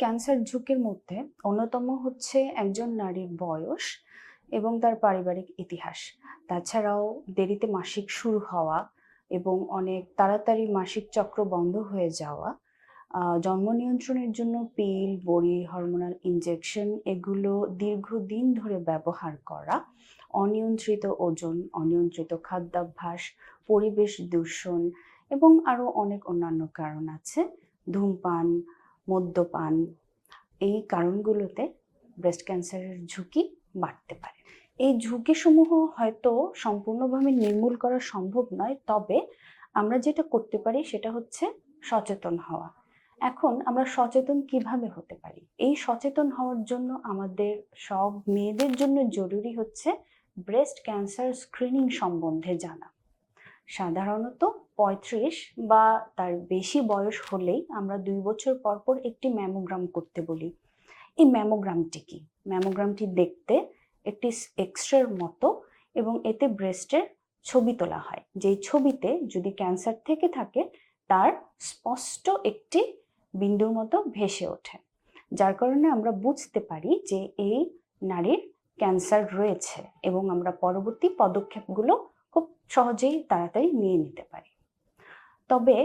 Cancer ঝুঁকির মধ্যে অন্যতম হচ্ছে একজন নারীর বয়স এবং তার পারিবারিক ইতিহাস। তাছাড়াও দেরিতে মাসিক শুরু হওয়া এবং অনেক তাড়াতাড়ি মাসিক চক্র বন্ধ হয়ে যাওয়া জন্ম নিয়ন্ত্রণের জন্য পিল, বড়ি, হরমোনাল ইনজেকশন এগুলো দীর্ঘদিন ধরে ব্যবহার করা, অনিয়ন্ত্রিত ওজন, অনিয়ন্ত্রিত খাদ্যাভ্যাস, পরিবেশ দূষণ এবং আরও অনেক অন্যান্য কারণ আছে। ধূমপান মদ্যপান এই কারণগুলোতে ব্রেস্ট ক্যান্সারের ঝুঁকি বাড়তে পারে। এই ঝুঁকিসমূহ হয়তো সম্পূর্ণভাবে নির্মূল করা সম্ভব নয়, তবে আমরা যেটা করতে পারি সেটা হচ্ছে সচেতন হওয়া। এখন আমরা সচেতন কীভাবে হতে পারি? এই সচেতন হওয়ার জন্য আমাদের সব মেয়েদের জন্য জরুরি হচ্ছে ব্রেস্ট ক্যান্সার স্ক্রিনিং সম্বন্ধে জানা। সাধারণত পঁয়ত্রিশ বা তার বেশি বয়স হলেই আমরা দুই বছর পর পর একটি ম্যামোগ্রাম করতে বলি। এই ম্যামোগ্রামটি কি? ম্যামোগ্রামটি দেখতে একটি এক্সরের মতো এবং এতে ব্রেস্টের ছবি তোলা হয়। যেই ছবিতে যদি ক্যান্সার থেকে থাকে, তার স্পষ্ট একটি বিন্দুর মতো ভেসে ওঠে। যার কারণে আমরা বুঝতে পারি যে এই নারীর ক্যান্সার রয়েছে এবং আমরা পরবর্তী পদক্ষেপগুলো খুব সহজেই তাড়াতাড়ি নিয়ে নিতে পারি। তবে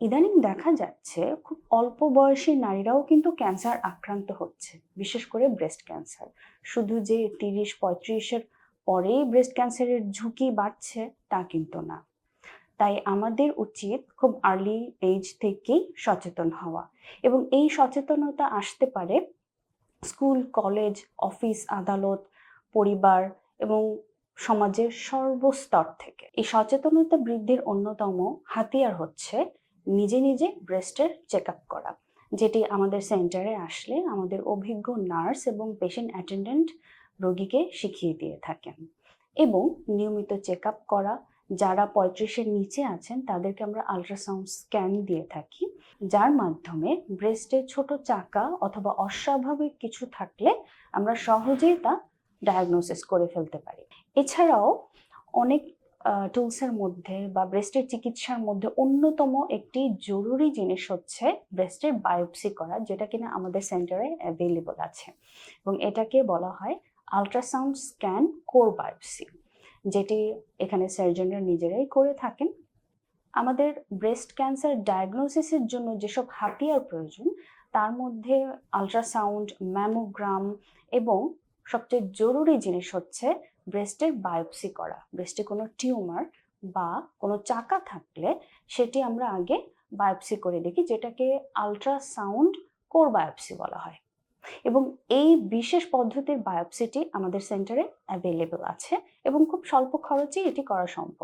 ইদানিং দেখা যাচ্ছে খুব অল্প বয়সী নারীরাও কিন্তু ক্যান্সার আক্রান্ত হচ্ছে, বিশেষ করে ব্রেস্ট ক্যান্সার শুধু যে তিরিশ, পঁয়ত্রিশের পরেই ব্রেস্ট ক্যান্সারের ঝুঁকি বাড়ছে তা কিন্তু না। তাই আমাদের উচিত খুব আর্লি এজ থেকেই সচেতন হওয়া এবং এই সচেতনতা আসতে পারে স্কুল, কলেজ, অফিস, আদালত, পরিবার এবং সমাজের সর্বস্তর থেকে। এই সচেতনতা বৃদ্ধির অন্যতম হাতিয়ার হচ্ছে নিজে নিজে ব্রেস্টের চেক আপ করা, যেটি আমাদের সেন্টারে আসলে আমাদের অভিজ্ঞ নার্স এবং পেশেন্ট অ্যাটেন্ডেন্ট রোগীকে শিখিয়ে দিয়ে থাকেন। এবং নিয়মিত চেক আপ করা, যারা পঁয়ত্রিশের নিচে আছেন, তাদেরকে আমরা আলট্রাসাউন্ড স্ক্যান দিয়ে থাকি, যার মাধ্যমে ব্রেস্টে ছোট চাকা অথবা অস্বাভাবিক কিছু থাকলে আমরা সহজেই তা ডায়াগনোসিস করে ফেলতে পারি। এছাড়াও অনেক টুলসের মধ্যে বা ব্রেস্টের চিকিৎসার মধ্যে অন্যতম একটি জরুরি জিনিস হচ্ছে ব্রেস্টের বায়োপসি করা, যেটা কিনা আমাদের সেন্টারে অ্যাভেলেবল আছে। এবং এটাকে বলা হয় আলট্রাসাউন্ড স্ক্যান কোর বায়োপসি যেটি এখানে সার্জনরা নিজেরাই করে থাকেন। আমাদের ব্রেস্ট ক্যান্সার ডায়াগনোসিসের জন্য যেসব হাতিয়ার প্রয়োজন, তার মধ্যে আলট্রাসাউন্ড ম্যামোগ্রাম এবং সবচেয়ে জরুরি জিনিস হচ্ছে ব্রেস্টের বায়োপসি করা। ব্রেস্টে কোনো টিউমার বা কোনো চাকা থাকলে সেটি আমরা আগে বায়োপসি করে দেখি, যেটাকে আলট্রাসাউন্ড কোর বায়োপসি বলা হয়। এবং এই বিশেষ পদ্ধতির বায়োপসিটি আমাদের সেন্টারে অ্যাভেলেবেল আছে এবং খুব স্বল্প খরচেই এটি করা সম্ভব।